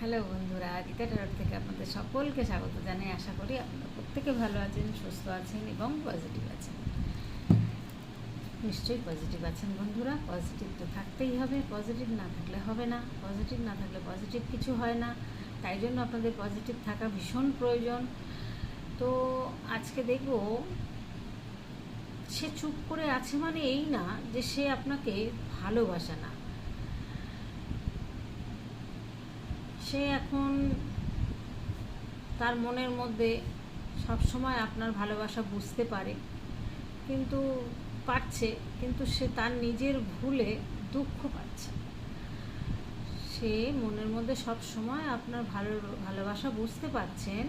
Hello বন্ধুরা, গীতা টারট থেকে আপনাদের সকলকে স্বাগত জানাই। আশা করি আপনারা প্রত্যেকে ভালো আছেন, সুস্থ আছেন এবং পজিটিভ আছেন। নিশ্চয়ই পজিটিভ আছেন বন্ধুরা। পজিটিভ তো থাকতেই হবে পজিটিভ না থাকলে হবে না। পজিটিভ না থাকলে পজিটিভ কিছু হয় না। তাই জন্য আপনাদের পজিটিভ থাকা ভীষণ প্রয়োজন। তো আজকে দেখব, সে চুপ করে আছে মানে এই না যে সে আপনাকে ভালোবাসে না। সে এখন তার মনের মধ্যে সবসময় আপনার ভালোবাসা বুঝতে পারে, কিন্তু পারছে, কিন্তু সে তার নিজের ভুলে দুঃখ পাচ্ছে। সে মনের মধ্যে সব সময় আপনার ভালো, ভালোবাসা বুঝতে পারছেন,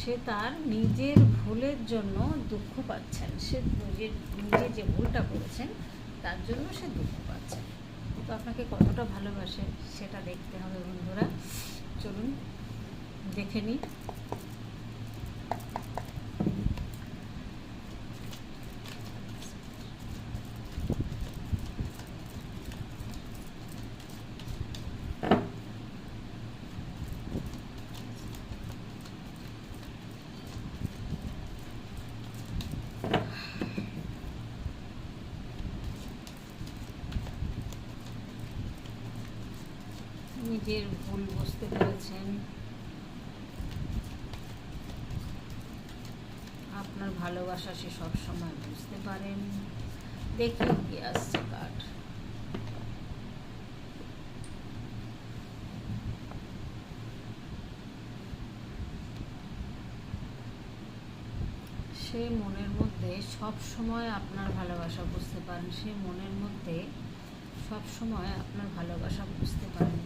সে তার নিজের ভুলের জন্য দুঃখ পাচ্ছেন। সে নিজের, নিজে যে ভুলটা করেছেন, তার জন্য সে দুঃখ তো আপনাকে কতটা ভালোবাসে সেটা দেখতে হবে বন্ধুরা। চলুন দেখে নিই। নিজের ভুল বুঝতে পেরেছেন। আপনার ভালোবাসা সে সবসময় বুঝতে পারেন। দেখি কি আসছে কার্ড সে মনের মধ্যে সব সময় আপনার ভালোবাসা বুঝতে পারেন। সে মনের মধ্যে সব সময় আপনার ভালোবাসা বুঝতে পারেন।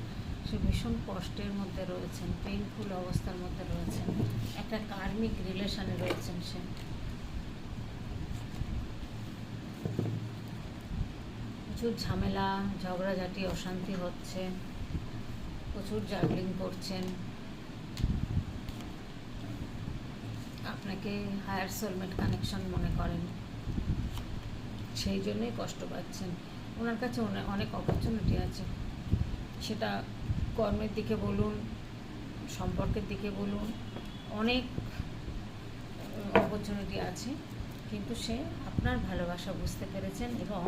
সে ভীষণ কষ্টের মধ্যে রয়েছেন পেইনফুল অবস্থার মধ্যে রয়েছেন, একটা কার্মিক রিলেশনে রয়েছেন সে। প্রচুর ঝামেলা, ঝগড়াঝাটি, অশান্তি হচ্ছে, প্রচুর জাগলিং করছেন। আপনাকে হায়ার সোলমেট কানেকশন মনে করেন। সেই জন্যই কষ্ট পাচ্ছেন। ওনার কাছে অনেক অপরচুনিটি আছে। সেটা কর্মের দিকে বলুন, সম্পর্কের দিকে বলুন, অনেক অপরচুনিটি আছে, কিন্তু সে আপনার ভালোবাসা বুঝতে পেরেছেন এবং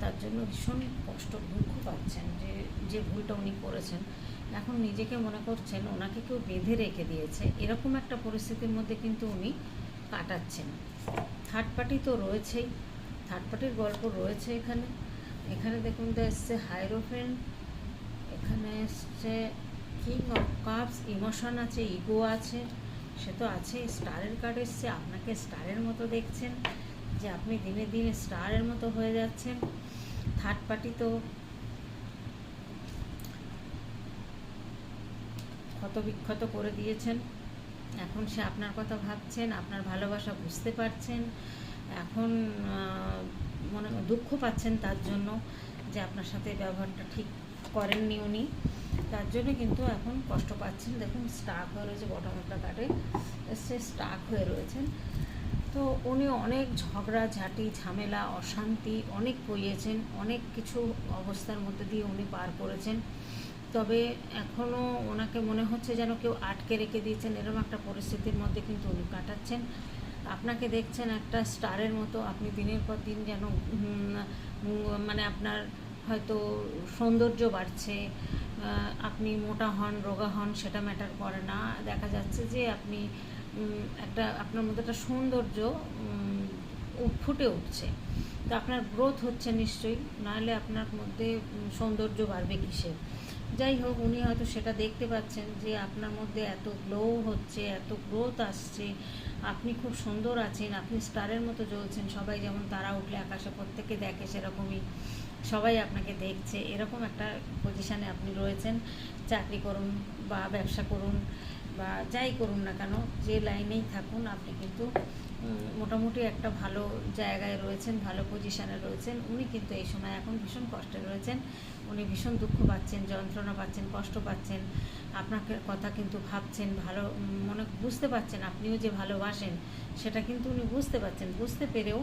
তার জন্য ভীষণ কষ্ট, দুঃখ পাচ্ছেন যে যে ভুলটা উনি করেছেন। এখন নিজেকে মনে করছেন ওনাকে কেউ বেঁধে রেখে দিয়েছে, এরকম একটা পরিস্থিতির মধ্যে কিন্তু উনি কাটাচ্ছেন। থার্ড পার্টি তো রয়েছেই, থার্ড পার্টির গল্প রয়েছে এখানে। এখানে দেখুন তো এসছে হাইরোফেন এখানে এসছে কিং অফ কাপস ইমোশন আছে ইগো আছে, সে তো আছে স্টারের কার্ড এসছে, আপনাকে স্টারের মতো দেখছেন, যে আপনি দিনে দিনে স্টারের মতো হয়ে যাচ্ছেন থার্ড পার্টি তো ক্ষত বিক্ষত করে দিয়েছেন, এখন সে আপনার কথা ভাবছেন, আপনার ভালোবাসা বুঝতে পারছেন, এখন মনে, দুঃখ পাচ্ছেন তার জন্য যে আপনার সাথে ব্যবহারটা ঠিক করেননি উনি। তার জন্য কিন্তু এখন কষ্ট পাচ্ছেন। দেখুন স্টাক হয়ে রয়েছে বটম একটা কাটে সে স্টাক হয়ে রয়েছেন। তো উনি অনেক ঝগড়া ঝাঁটি ঝামেলা, অশান্তি অনেক পইয়েছেন অনেক কিছু অবস্থার মধ্যে দিয়ে উনি পার করেছেন। তবে এখনও ওনাকে মনে হচ্ছে যেন কেউ আটকে রেখে দিয়েছেন। এরকম একটা পরিস্থিতির মধ্যে কিন্তু উনি কাটাচ্ছেন। আপনাকে দেখছেন একটা স্টারের মতো। আপনি দিনের পর দিন যেন মানে আপনার হয়তো সৌন্দর্য বাড়ছে আপনি মোটা হন, রোগা হন, সেটা ম্যাটার করে না। দেখা যাচ্ছে যে আপনি একটা আপনার মধ্যে একটা সৌন্দর্য ফুটে উঠছে। তো আপনার গ্রোথ হচ্ছে নিশ্চয়ই, নাহলে আপনার মধ্যে সৌন্দর্য বাড়বে কিসে যাই হোক, উনি হয়তো সেটা দেখতে পাচ্ছেন যে আপনার মধ্যে এত গ্লো হচ্ছে, এত গ্রোথ আসছে। আপনি খুব সুন্দর আছেন, আপনি স্টারের মতো জ্বলছেন। সবাই যেমন তারা উঠলে আকাশে প্রত্যেকে দেখে সেরকমই সবাই আপনাকে দেখছে। এরকম একটা পজিশানে আপনি রয়েছেন। চাকরি করুন বা ব্যবসা করুন বা যাই করুন না কেন, যে লাইনেই থাকুন, আপনি কিন্তু মোটামুটি একটা ভালো জায়গায় রয়েছেন, ভালো পজিশানে রয়েছেন। উনি কিন্তু এই সময় এখন ভীষণ কষ্টে রয়েছেন। উনি ভীষণ দুঃখ পাচ্ছেন, যন্ত্রণা পাচ্ছেন, কষ্ট পাচ্ছেন। আপনাকে কথা কিন্তু ভাবছেন, ভালো মনে বুঝতে পারছেন, আপনিও যে ভালোবাসেন, সেটা কিন্তু উনি বুঝতে পারছেন। বুঝতে পেরেও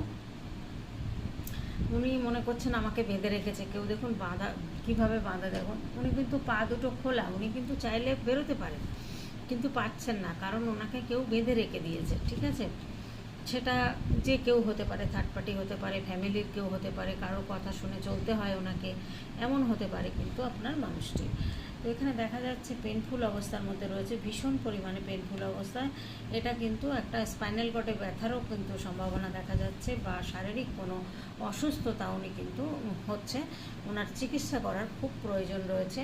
উনি মনে করছেন আমাকে বেঁধে রেখেছে। কেউ দেখুন বাঁধা, কীভাবে বাঁধা দেখুন, উনি কিন্তু পা দুটো খোলা, উনি কিন্তু চাইলে বেরোতে পারেন। কিন্তু পাচ্ছেন না, কারণ ওনাকে কেউ বেঁধে রেখে দিয়েছে, ঠিক আছে? সেটা যে কেউ হতে পারে থার্ড পার্টি হতে পারে ফ্যামিলির কেউ হতে পারে কারও কথা শুনে চলতে হয় ওনাকে, এমন হতে পারে কিন্তু আপনার মানুষটি। তো এখানে দেখা যাচ্ছে পেনফুল অবস্থার মধ্যে রয়েছে, ভীষণ পরিমাণে পেনফুল অবস্থায়। এটা কিন্তু একটা স্পাইনাল কটে ব্যথারও কিন্তু সম্ভাবনা দেখা যাচ্ছে বা শারীরিক কোনো অসুস্থতা উনি কিন্তু হচ্ছে, ওনার চিকিৎসা করার খুব প্রয়োজন রয়েছে।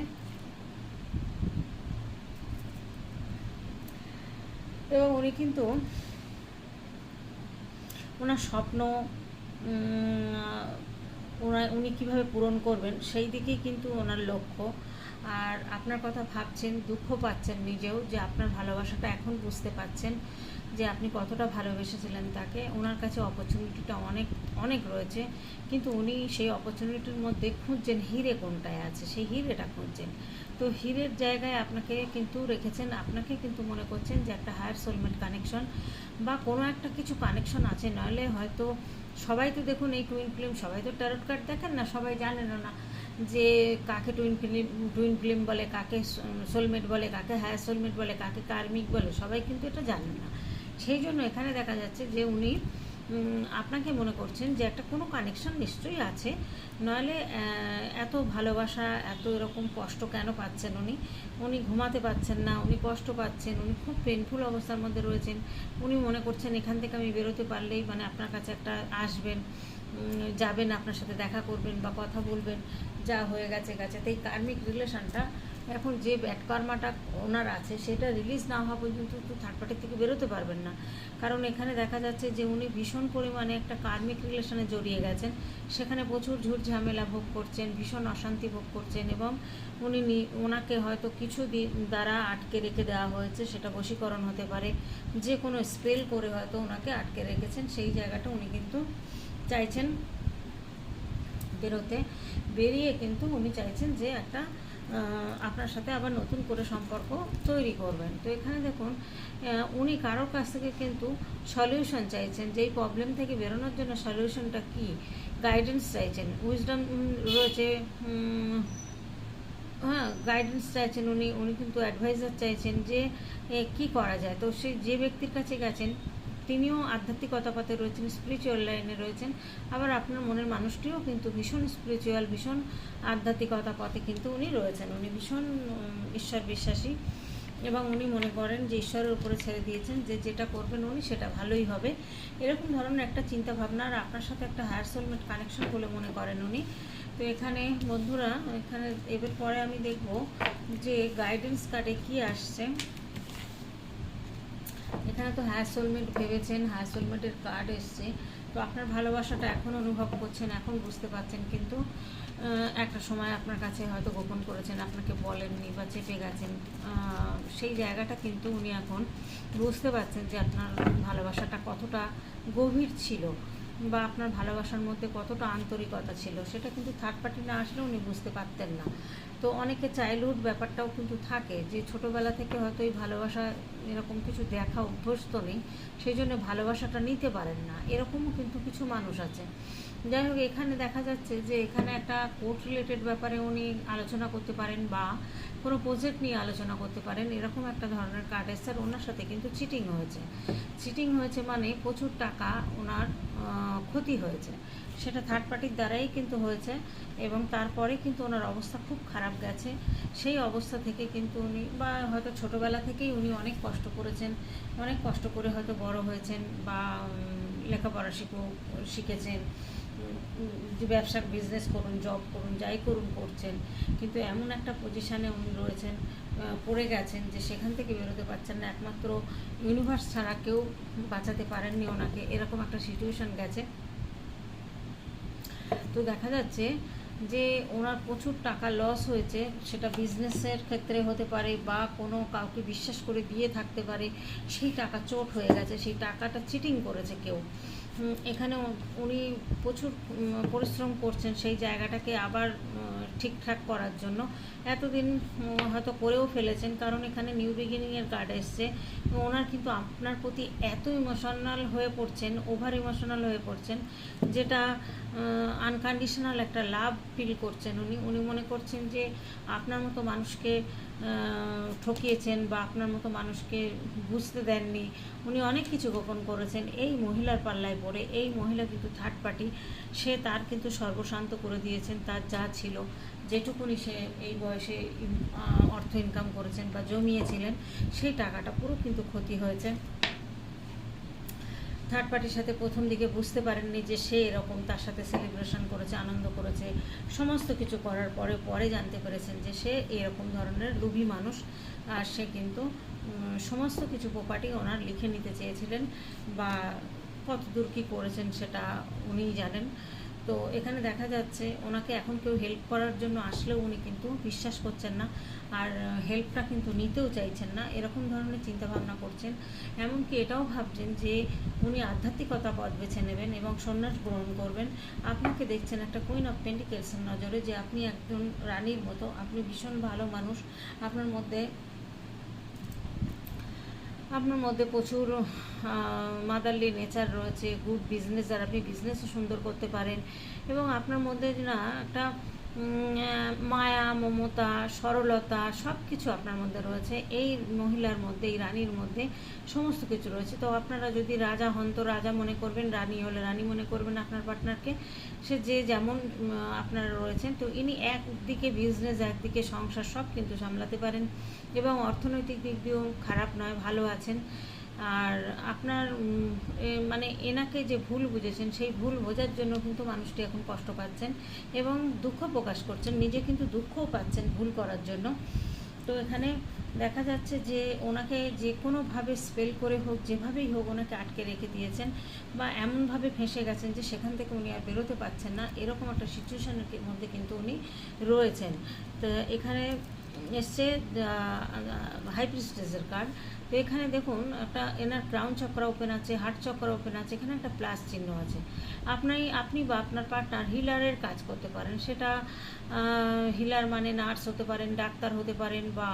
এবং উনি কিন্তু ওনার স্বপ্ন ওনার উনি কীভাবে পূরণ করবেন সেই দিকেই কিন্তু ওনার লক্ষ্য। আর আপনার কথা ভাবছেন, দুঃখ পাচ্ছেন নিজেও যে আপনার ভালোবাসাটা এখন বুঝতে পাচ্ছেন যে আপনি কতটা ভালোবেসেছিলেন তাকে, ওনার কাছে অপরচুনিটিটা অনেক অনেক রয়েছে। কিন্তু উনি সেই অপরচুনিটির মধ্যে খুঁজছেন হিরে কোনটায় আছে, সেই হিরেটা খুঁজছেন। তো হিরের জায়গায় আপনাকে কিন্তু রেখেছেন, আপনাকে কিন্তু মনে করছেন যে একটা হায়ার সোলমেট কানেকশন বা কোনো একটা কিছু কানেকশন আছে। নাহলে হয়তো সবাই তো দেখুন এই টুইন ফিল্ম সবাই তো ট্যারট কার্ড দেখেন না, সবাই জানেনও না যে কাকে টুইন ফিল্ম টুইন ফিল্ম বলে, কাকে সোলমেট বলে, কাকে হায়ার সোলমেট বলে, কাকে কার্মিক বলে, সবাই কিন্তু এটা জানেন না। সেই জন্য এখানে দেখা যাচ্ছে যে উনি আপনাকে মনে করছেন যে একটা কোনো কানেকশন নিশ্চয়ই আছে। নইলে এত ভালোবাসা, এত এরকম কষ্ট কেন পাচ্ছেন উনি? উনি ঘুমাতে পাচ্ছেন না, উনি কষ্ট পাচ্ছেন, উনি খুব পেনফুল অবস্থার মধ্যে রয়েছেন। উনি মনে করছেন এখান থেকে আমি বেরোতে পারলেই মানে আপনার কাছে একটা আসবেন যাবেন, আপনার সাথে দেখা করবেন বা কথা বলবেন, যা হয়ে গেছে গেছে। তো এই কার্মিক রিলেশনটা এখন যে ব্যাট কর্মাটা ওনার আছে, সেটা রিলিজ না হওয়া পর্যন্ত তো থার্ড পার্টির থেকে বেরোতে পারবেন না। কারণ এখানে দেখা যাচ্ছে যে উনি ভীষণ পরিমাণে একটা কার্মিক রিলেশনে জড়িয়ে গেছেন। সেখানে প্রচুর ঝুট ঝামেলা ভোগ করছেন, ভীষণ অশান্তি ভোগ করছেন এবং উনি ওনাকে হয়তো কিছু দ্বারা আটকে রেখে দেওয়া হয়েছে, সেটা বশীকরণ হতে পারে। যে কোনো স্পেল করে হয়তো ওনাকে আটকে রেখেছেন, সেই জায়গাটা উনি কিন্তু চাইছেন বেরোতে। বেরিয়ে কিন্তু উনি চাইছেন যে একটা আপনার সাথে আবার নতুন করে সম্পর্ক তৈরি করবেন। তো এখানে দেখুন উনি কারোর কাছ থেকে কিন্তু সলিউশন চাইছেন, যেই প্রবলেম থেকে বেরোনোর জন্য সলিউশনটা কি? গাইডেন্স চাইছেন উইজডম রয়েছে হ্যাঁ গাইডেন্স চাইছেন উনি উনি কিন্তু অ্যাডভাইজার চাইছেন যে কি করা যায়? তো সেই যে ব্যক্তির কাছে গেছেন তিনিও আধ্যাত্মিকতা পথে রয়েছেন স্পিরিচুয়াল লাইনে রয়েছেন। আবার আপনার মনের মানুষটিও কিন্তু ভীষণ স্পিরিচুয়াল ভীষণ আধ্যাত্মিকতা পথে কিন্তু উনি রয়েছেন। উনি ভীষণ ঈশ্বর বিশ্বাসী এবং উনি মনে করেন যে ঈশ্বরের উপরে ছেড়ে দিয়েছেন যে যেটা করবেন উনি সেটা ভালোই হবে। এরকম ধরনের একটা চিন্তা ভাবনা আর আপনার সাথে একটা হায়ার সোলমেট কানেকশন বলে মনে করেন উনি। তো এখানে বন্ধুরা, এখানে এবার পরে আমি দেখব যে গাইডেন্স কার্ডে কি আসছে। এখানে তো হায়ার সোলমেট ভেবেছেন হায়ার সোলমেটের কার্ড এসছে। তো আপনার ভালোবাসাটা এখন অনুভব করছেন, এখন বুঝতে পারছেন, কিন্তু একটা সময় আপনার কাছে হয়তো গোপন করেছেন, আপনাকে বলেননি বা চেপে গেছেন। সেই জায়গাটা কিন্তু উনি এখন বুঝতে পারছেন যে আপনার ভালোবাসাটা কতটা গভীর ছিল বা আপনার ভালোবাসার মধ্যে কতটা আন্তরিকতা ছিল। সেটা কিন্তু থার্ড পার্টি না আসলে উনি বুঝতে পারতেন না। তো অনেকে চাইল্ডহুড ব্যাপারটাও কিন্তু থাকে যে ছোটোবেলা থেকে হয়তো এই ভালোবাসা এরকম কিছু দেখা অভ্যস্ত নেই, সেই জন্য ভালোবাসাটা নিতে পারেন না। এরকমও কিন্তু কিছু মানুষ আছে। যাই হোক, এখানে দেখা যাচ্ছে যে এখানে একটা কোর্ট রিলেটেড ব্যাপারে উনি আলোচনা করতে পারেন বা কোনো প্রজেক্ট নিয়ে আলোচনা করতে পারেন। এরকম একটা ধরনের কার্ড এসছে আর ওনার সাথে কিন্তু চিটিং হয়েছে। চিটিং হয়েছে মানে প্রচুর টাকা ওনার ক্ষতি হয়েছে। সেটা থার্ড পার্টির দ্বারাই কিন্তু হয়েছে এবং তারপরে কিন্তু ওনার অবস্থা খুব খারাপ গেছে। সেই অবস্থা থেকে কিন্তু উনি বা হয়তো ছোটোবেলা থেকেই উনি অনেক কষ্ট করেছেন, অনেক কষ্ট করে হয়তো বড় হয়েছেন বা লেখাপড়া শিখো, শিখেছেন। যে ব্যবসা বিজনেস করুন জব করুন, যাই করুন করছেন, কিন্তু এমন একটা পজিশানে উনি রয়েছেন পড়ে গেছেন যে সেখান থেকে বেরোতে পারছেন না। একমাত্র ইউনিভার্স ছাড়া কেউ বাঁচাতে পারেননি ওনাকে। এরকম একটা সিচুয়েশন গেছে। তো দেখা যাচ্ছে যে ওনার প্রচুর টাকা লস হয়েছে। সেটা বিজনেসের ক্ষেত্রে হতে পারে বা কোনো কাউকে বিশ্বাস করে দিয়ে থাকতে পারে। সেই টাকা চোট হয়ে গেছে। সেই টাকাটা চিটিং করেছে কেউ। এখানে উনি প্রচুর পরিশ্রম করছেন সেই জায়গাটাকে আবার ঠিকঠাক করার জন্য। এতদিন হয়তো করেও ফেলেছেন, কারণ এখানে নিউ বিগিনিংয়ের কার্ড এসছে। ওনার কিন্তু আপনার প্রতি এত ইমোশনাল হয়ে পড়ছেন ওভার ইমোশনাল হয়ে পড়ছেন, যেটা আনকন্ডিশনাল একটা লাভ ফিল করছেন উনি। উনি মনে করছেন যে আপনার মতো মানুষকে ঠকিয়েছেন বা আপনার মতো মানুষকে বুঝতে দেননি। উনি অনেক কিছু গোপন করেছেন। এই মহিলার পাল্লায় পড়ে, এই মহিলা কিন্তু থার্ড পার্টি সে তার কিন্তু সর্বশান্ত করে দিয়েছেন, তার যা ছিল। যেটুকুনি সে এই বয়সে অর্থ ইনকাম করেছেন বা জমিয়েছিলেন, সেই টাকাটা পুরো কিন্তু ক্ষতি হয়েছে। থার্ড পার্টির সাথে প্রথম দিকে বুঝতে পারেননি যে সে এরকম তার সাথে সেলিব্রেশন করেছে, আনন্দ করেছে, সমস্ত কিছু করার পরে পরে জানতে পেরেছেন যে সে এরকম ধরনের লোভী মানুষ। আর সে কিন্তু সমস্ত কিছু প্রপার্টি ওনার লিখে নিতে চেয়েছিলেন বা কত দূর কী করেছেন সেটা উনিই জানেন। তো এখানে দেখা যাচ্ছে ওনাকে এখন কেউ হেল্প করার জন্য আসলেও উনি কিন্তু বিশ্বাস করছেন না আর হেল্পটা কিন্তু নিতেও চাইছেন না, এরকম ধরনের চিন্তাভাবনা করছেন। এমনকি এটাও ভাবছেন যে উনি আধ্যাত্মিকতা পথ বেছে নেবেন এবং সন্ন্যাস গ্রহণ করবেন। আপনাকে দেখছেন একটা কুইন অফ পেন্টিকেলসের নজরে যে আপনি একজন রানীর মতো, আপনি ভীষণ ভালো মানুষ। আপনার মধ্যে আপনার মধ্যে প্রচুর মাদারলি নেচার রয়েছে গুড বিজনেস আর আপনি বিজনেসও সুন্দর করতে পারেন। এবং আপনার মধ্যে না একটা মায়া, মমতা, সরলতা সব কিছু আপনার মধ্যে রয়েছে। এই মহিলার মধ্যে, এই রানীর মধ্যে সমস্ত কিছু রয়েছে। তো আপনারা যদি রাজা হন, তো রাজা মনে করবেন, রানী হলে রানী মনে করবেন আপনার পার্টনারকে সে যে যেমন আপনারা রয়েছেন, তো ইনি একদিকে বিজনেস একদিকে সংসার সব কিন্তু সামলাতে পারেন। এবং অর্থনৈতিক দিক দিয়েও খারাপ নয়, ভালো আছেন। আর আপনার মানে এনাকে যে ভুল বুঝেছেন, সেই ভুল বোঝার জন্য কিন্তু মানুষটি এখন কষ্ট পাচ্ছেন এবং দুঃখ প্রকাশ করছেন। নিজে কিন্তু দুঃখও পাচ্ছেন ভুল করার জন্য। তো এখানে দেখা যাচ্ছে যে ওনাকে যে কোনোভাবে স্পেল করে হোক, যেভাবেই হোক ওনাকে আটকে রেখে দিয়েছেন বা এমনভাবে ফেঁসে গেছেন যে সেখান থেকে উনি আর বেরোতে পারছেন না, এরকম একটা সিচুয়েশনের মধ্যে কিন্তু উনি রয়েছেন। তো এখানে এসছে হাই প্রিস্টেজের কার্ড তো এখানে দেখুন, একটা এনার ক্রাউন চক্র ওপেন আছে হার্ট চক্র ওপেন আছে, এখানে একটা প্লাস চিহ্ন আছে। আপনি আপনি বা আপনার পার্টনার হিলারের কাজ করতে পারেন। সেটা হিলার মানে নার্স হতে পারেন, ডাক্তার হতে পারেন বা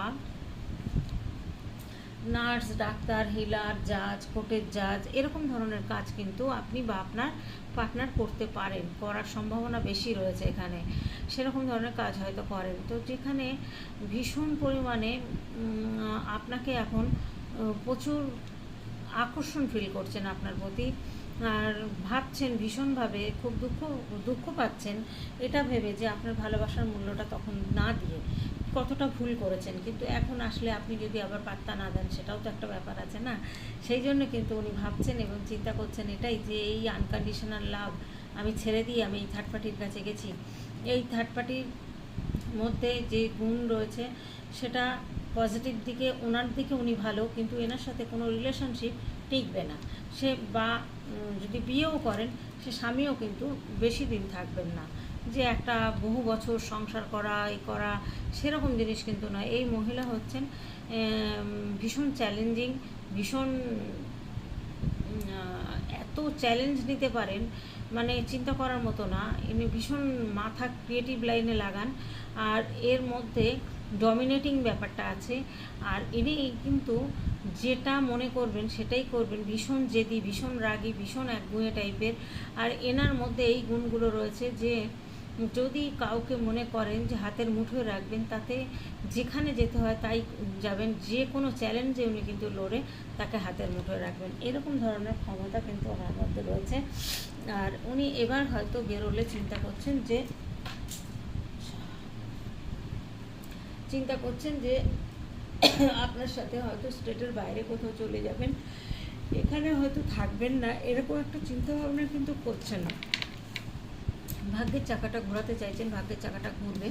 নার্স, ডাক্তার, হিলার, জাজ, কোর্টের জাজ, এরকম ধরনের কাজ কিন্তু আপনি বা আপনার পার্টনার করতে পারেন। করার সম্ভাবনা বেশি রয়েছে এখানে। সেরকম ধরনের কাজ হয়তো করেন। তো যেখানে ভীষণ পরিমাণে আপনাকে এখন প্রচুর আকর্ষণ ফিল করছেন আপনার প্রতি। আর ভাবছেন ভীষণভাবে, খুব দুঃখ দুঃখ পাচ্ছেন, এটা ভেবে যে আপনার ভালোবাসার মূল্যটা তখন না দিয়ে কতটা ভুল করেছেন। কিন্তু এখন আসলে আপনি যদি আবার পাত্তা না দেন, সেটাও তো একটা ব্যাপার আছে না? সেই জন্য কিন্তু উনি ভাবছেন এবং চিন্তা করছেন এটাই যে এই আনকন্ডিশনাল লাভ আমি ছেড়ে দিয়ে আমি এই থার্ড পার্টির কাছে গেছি। এই থার্ড পার্টির মধ্যে যে গুণ রয়েছে, সেটা পজিটিভ দিকে, ওনার দিকে উনি ভালো, কিন্তু এনার সাথে কোনো রিলেশনশিপ টিকবে না। সে বা যদি বিয়েও করেন, সে স্বামীও কিন্তু বেশি দিন থাকবেন না। যে একটা বহু বছর সংসার করা এই করা, সেরকম জিনিস কিন্তু নয়। এই মহিলা হচ্ছেন ভীষণ চ্যালেঞ্জিং ভীষণ এত চ্যালেঞ্জ নিতে পারেন মানে চিন্তা করার মতো না। ইনি ভীষণ মাথা ক্রিয়েটিভ লাইনে লাগান। আর এর মধ্যে ডমিনেটিং ব্যাপারটা আছে। আর ইনি কিন্তু যেটা মনে করবেন সেটাই করবেন, ভীষণ জেদি, ভীষণ রাগী, ভীষণ একগুঁয়ে টাইপের। আর এনার মধ্যে এই গুণগুলো রয়েছে যে, যদি কাউকে মনে করেন যে হাতের মুঠোয় রাখবেন, তাতে যেখানে যেতে হয় তাই যাবেন, যে কোনো চ্যালেঞ্জে উনি কিন্তু লড়ে তাকে হাতের মুঠোয় রাখবেন। এরকম ধরনের ক্ষমতা কিন্তু ওনার মধ্যে রয়েছে। আর উনি এবার হয়তো বেরোলে চিন্তা করছেন যে চিন্তা করছেন যে আপনার সাথে হয়তো স্টেটের বাইরে কোথাও চলে যাবেন। এখানে হয়তো থাকবেন না, এরকম একটা চিন্তা ভাবনা কিন্তু করছেন না। ভাগ্যের চাকাটা ঘোরাতে চাইছেন, ভাগ্যের চাকাটা ঘুরবে।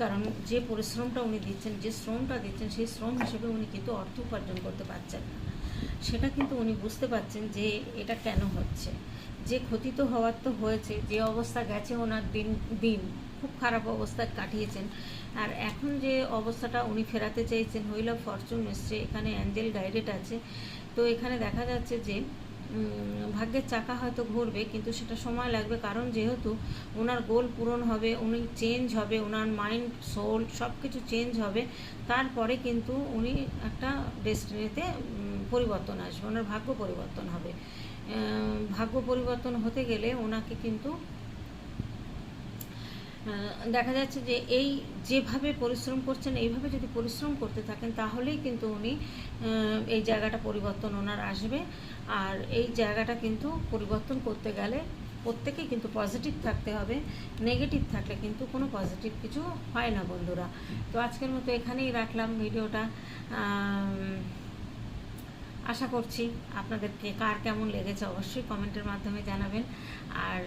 কারণ যে পরিশ্রমটা উনি দিচ্ছেন, যে শ্রমটা দিচ্ছেন, সেই শ্রম হিসেবে উনি কিন্তু অর্থ উপার্জন করতে পারছেন না। সেটা কিন্তু উনি বুঝতে পারছেন যে এটা কেন হচ্ছে। যে ক্ষতি তো হওয়ার তো হয়েছে, যে অবস্থা গেছে ওনার দিন দিন। খুব খারাপ অবস্থায় কাটিয়েছেন। আর এখন যে অবস্থাটা উনি ফেরাতে চাইছেন হুইল অফ ফরচুন এসছে, এখানে অ্যাঞ্জেল গাইডেড আছে। তো এখানে দেখা যাচ্ছে যে ভাগ্যের চাকা হয়তো ঘুরবে, কিন্তু সেটা সময় লাগবে। কারণ যেহেতু ওনার গোল পূরণ হবে, উনি চেঞ্জ হবে, ওনার মাইন্ড সোল সব কিছু চেঞ্জ হবে, তারপরে কিন্তু উনি একটা ডেস্টিনিতে পরিবর্তন আসবে, ওনার ভাগ্য পরিবর্তন হবে। ভাগ্য পরিবর্তন হতে গেলে ওনাকে কিন্তু দেখা যাচ্ছে যে এই যেভাবে পরিশ্রম করছেন, এইভাবে যদি পরিশ্রম করতে থাকেন, তাহলেই কিন্তু উনি এই জায়গাটা পরিবর্তন ওনার আসবে। আর এই জায়গাটা কিন্তু পরিবর্তন করতে গেলে প্রত্যেকেই কিন্তু পজিটিভ থাকতে হবে। নেগেটিভ থাকলে কিন্তু কোনো পজিটিভ কিছু হয় না, বন্ধুরা। তো আজকের মতো এখানেই রাখলাম ভিডিওটা। আশা করছি আপনাদেরকে কার কেমন লেগেছে অবশ্যই কমেন্টের মাধ্যমে জানাবেন। আর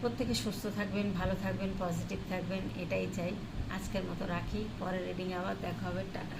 প্রত্যেকে সুস্থ থাকবেন, ভালো থাকবেন পজিটিভ থাকবেন, এটাই চাই। আজকের মতো রাখি, পরের রিডিং আবার দেখা হবে, টাটা।